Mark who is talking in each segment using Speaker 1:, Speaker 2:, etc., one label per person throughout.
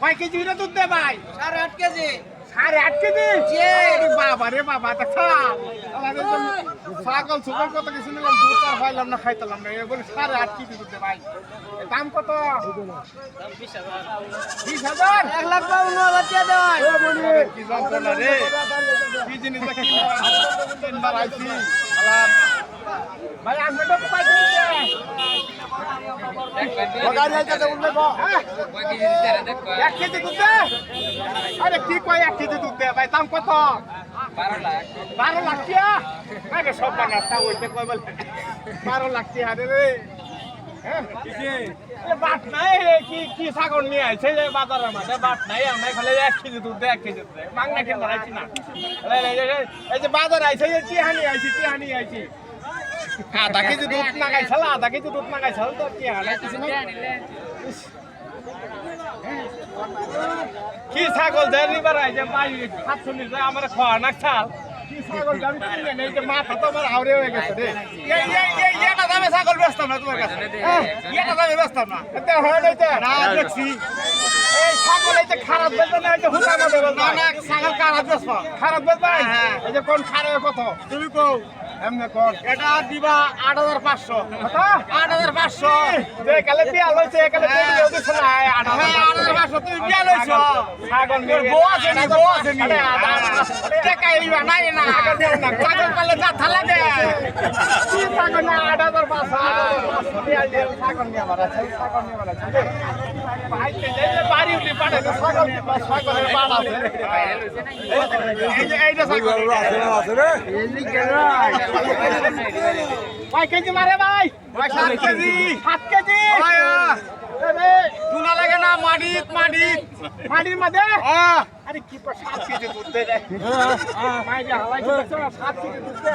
Speaker 1: কয় কেজি করে দুধ দে ভাই?
Speaker 2: সাড়ে আট কেজি।
Speaker 1: সাড়ে আট কেজি? বাবা রে বাবা তা খা। আমাদের জন্য ছাগল সুগল কত কিছু নিলাম দুধ আর পাইলাম না খাইতাম না। এ বলে সাড়ে আট কেজি দুধ দে ভাই। দাম কত? বিশ হাজার?
Speaker 2: এক লাখ বাউন্ন হাজার দেয়
Speaker 1: কি যন্ত্রণা রে? কি জিনিসটা কিনলাম তিনবার আইছি। আলাম। এক কেজি দুধ দে। আরে কি কয় এক কেজি দুধ দে ভাই দাম কত? বারো লাখ। টিয়া? আরে সব বানাতা ওইতে কয় বলে বারো লাখ টিয়া রে রে। হ্যাঁ? এ বাট নাই কি কি ছাগল নিয়ে আইছে যে বাজারের মাঝে বাট নাই আমরা খালি এক কেজি দুধ দে এক কেজি দুধ মাংনা কেন বাড়াইছি না। এই, যে বাজার আইছে এই টিহানি আইছি টিহানি আইছি। আধা কেজি দুধ নাগাইছাল আধা কেজি দুধ নাগাইছাল তো টিহানি কিছু না? কি ছাগল দেয় নিবার আই যে মাই নিতে আমার খাওয়া না চাল কি ছাগল দাম কিনে নেই যে মাথা তো আমার আউরে হয়ে গেছে রে। এই এই এই এটা দামে ছাগল বেচতাম না তোমার কাছে? হ্যাঁ, দামে বেচতাম না। এটা হয় নাই তো না দেখছি এই ছাগল এই যে খারাপ বেচবে না এই যে হুতা না না না ছাগল খারাপ বেচবা। খারাপ বেচবা? এই যে কোন খারাপ কত তুমি কও। এমনে কোন এটা দিবা আট হাজার পাঁচশো। আট হাজার পাঁচশো। যে কালে বিয়া লইছে কালে পেটি দিছে না আট হাজার পাঁচশো তুমি বিয়া লইছ। ছাগল নিয়ে বউ আছে নি বউ আছে নি। টাকা ইবা নাই না। ছাগল কালে যা থালা দে দিয়ে কয় কেজি মারে ভাই সাত কেজি সাত কেজি তুলা লাগে না মাটিত মাটিত মাটির মধ্যে সাত কেজি দুধ দে রে মাই যে হালাই দিচ্ছে না সাত কেজি দুধ দে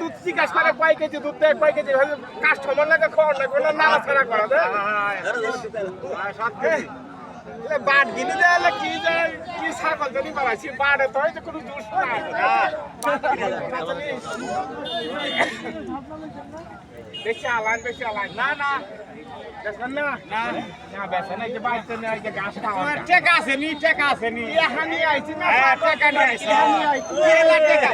Speaker 1: দুধ জিজ্ঞাসা করে কয় কেজি দুধ দেয় কয় কেজি কাস্টমার লাগে খবর লাগে না ছাড়া করা দেয় বাট গিনি দেয় কি যায় কি ছাগল যদি বাড়াইছি বাড়ে তো যে কোনো দোষ নাই। বেশি আলান বেশি আলান না না। টেকা।